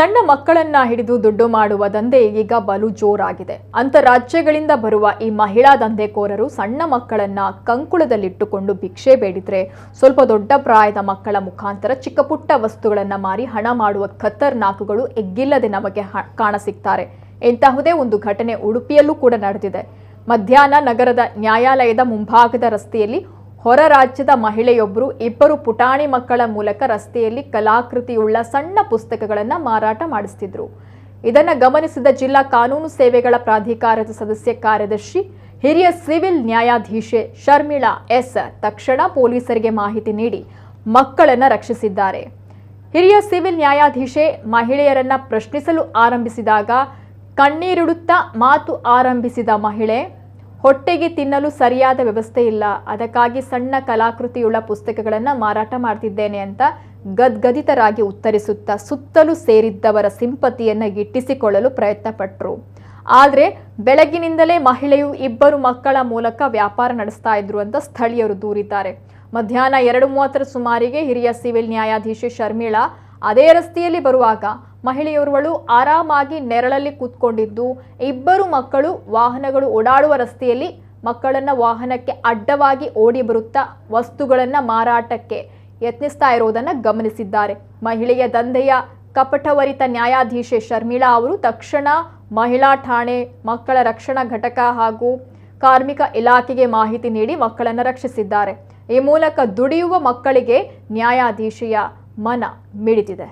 ಸಣ್ಣ ಮಕ್ಕಳನ್ನ ಹಿಡಿದು ದುಡ್ಡು ಮಾಡುವ ದಂಧೆ ಈಗ ಬಲು ಜೋರಾಗಿದೆ. ಅಂತಾರಾಜ್ಯಗಳಿಂದ ಬರುವ ಈ ಮಹಿಳಾ ದಂಧೆಕೋರರು ಸಣ್ಣ ಮಕ್ಕಳನ್ನ ಕಂಕುಳದಲ್ಲಿಟ್ಟುಕೊಂಡು ಭಿಕ್ಷೆ ಬೇಡಿದ್ರೆ ಸ್ವಲ್ಪ ದೊಡ್ಡ ಪ್ರಾಯದ ಮಕ್ಕಳ ಮುಖಾಂತರ ಚಿಕ್ಕ ಪುಟ್ಟ ವಸ್ತುಗಳನ್ನ ಮಾರಿ ಹಣ ಮಾಡುವ ಖತರ್ನಾಕುಗಳು ಎಗ್ಗಿಲ್ಲದೆ ನಮಗೆ ಕಾಣಸಿಗ್ತಾರೆ. ಇಂತಹುದೇ ಒಂದು ಘಟನೆ ಉಡುಪಿಯಲ್ಲೂ ಕೂಡ ನಡೆದಿದೆ. ಮಧ್ಯಾಹ್ನ ನಗರದ ನ್ಯಾಯಾಲಯದ ಮುಂಭಾಗದ ರಸ್ತೆಯಲ್ಲಿ ಹೊರ ರಾಜ್ಯದ ಮಹಿಳೆಯೊಬ್ಬರು ಇಬ್ಬರು ಪುಟಾಣಿ ಮಕ್ಕಳ ಮೂಲಕ ರಸ್ತೆಯಲ್ಲಿ ಕಲಾಕೃತಿಯುಳ್ಳ ಸಣ್ಣ ಪುಸ್ತಕಗಳನ್ನು ಮಾರಾಟ ಮಾಡಿಸ್ತಿದ್ರು. ಇದನ್ನು ಗಮನಿಸಿದ ಜಿಲ್ಲಾ ಕಾನೂನು ಸೇವೆಗಳ ಪ್ರಾಧಿಕಾರದ ಸದಸ್ಯ ಕಾರ್ಯದರ್ಶಿ, ಹಿರಿಯ ಸಿವಿಲ್ ನ್ಯಾಯಾಧೀಶೆ ಶರ್ಮಿಳಾ ಎಸ್ ತಕ್ಷಣ ಪೊಲೀಸರಿಗೆ ಮಾಹಿತಿ ನೀಡಿ ಮಕ್ಕಳನ್ನು ರಕ್ಷಿಸಿದ್ದಾರೆ. ಹಿರಿಯ ಸಿವಿಲ್ ನ್ಯಾಯಾಧೀಶೆ ಮಹಿಳೆಯರನ್ನ ಪ್ರಶ್ನಿಸಲು ಆರಂಭಿಸಿದಾಗ ಕಣ್ಣೀರಿಡುತ್ತಾ ಮಾತು ಆರಂಭಿಸಿದ ಮಹಿಳೆ ಹೊಟ್ಟೆಗೆ ತಿನ್ನಲು ಸರಿಯಾದ ವ್ಯವಸ್ಥೆ ಇಲ್ಲ. ಅದಕ್ಕಾಗಿ ಸಣ್ಣ ಕಲಾಕೃತಿಯುಳ್ಳ ಪುಸ್ತಕಗಳನ್ನು ಮಾರಾಟ ಮಾಡ್ತಿದ್ದೇನೆ ಅಂತ ಗದ್ಗದಿತರಾಗಿ ಉತ್ತರಿಸುತ್ತಾ ಸುತ್ತಲೂ ಸೇರಿದ್ದವರ ಸಿಂಪತಿಯನ್ನು ಗಿಟ್ಟಿಸಿಕೊಳ್ಳಲು ಪ್ರಯತ್ನಪಟ್ಟರು ಆದರೆ ಬೆಳಗಿನಿಂದಲೇ ಮಹಿಳೆಯು ಇಬ್ಬರು ಮಕ್ಕಳ ಮೂಲಕ ವ್ಯಾಪಾರ ನಡೆಸ್ತಾ ಇದ್ರು ಅಂತ ಸ್ಥಳೀಯರು ದೂರಿದ್ದಾರೆ. ಮಧ್ಯಾಹ್ನ ಎರಡು ಮೂವತ್ತರ ಸುಮಾರಿಗೆ ಹಿರಿಯ ಸಿವಿಲ್ ನ್ಯಾಯಾಧೀಶೆ ಶರ್ಮಿಳಾ ಅದೇ ರಸ್ತೆಯಲ್ಲಿ ಬರುವಾಗ ಮಹಿಳೆಯೋರ್ವಳು ಆರಾಮಾಗಿ ನೆರಳಲ್ಲಿ ಕೂತ್ಕೊಂಡಿದ್ದು, ಇಬ್ಬರು ಮಕ್ಕಳು ವಾಹನಗಳು ಓಡಾಡುವ ರಸ್ತೆಯಲ್ಲಿ ಮಕ್ಕಳನ್ನ ವಾಹನಕ್ಕೆ ಅಡ್ಡವಾಗಿ ಓಡಿ ಬರುತ್ತಾ ವಸ್ತುಗಳನ್ನ ಮಾರಾಟಕ್ಕೆ ಯತ್ನಿಸ್ತಾ ಇರೋದನ್ನು ಗಮನಿಸಿದ್ದಾರೆ. ಮಹಿಳೆಯ ದಂಧೆಯ ಕಪಟವರಿತ ನ್ಯಾಯಾಧೀಶೆ ಶರ್ಮಿಳಾ ಅವರು ತಕ್ಷಣ ಮಹಿಳಾ ಠಾಣೆ ಮಕ್ಕಳ ರಕ್ಷಣಾ ಘಟಕ ಹಾಗೂ ಕಾರ್ಮಿಕ ಇಲಾಖೆಗೆ ಮಾಹಿತಿ ನೀಡಿ ಮಕ್ಕಳನ್ನು ರಕ್ಷಿಸಿದ್ದಾರೆ. ಈ ಮೂಲಕ ದುಡಿಯುವ ಮಕ್ಕಳಿಗೆ ನ್ಯಾಯಾಧೀಶೆಯ ಮನ ಮಿಡಿದಿದೆ.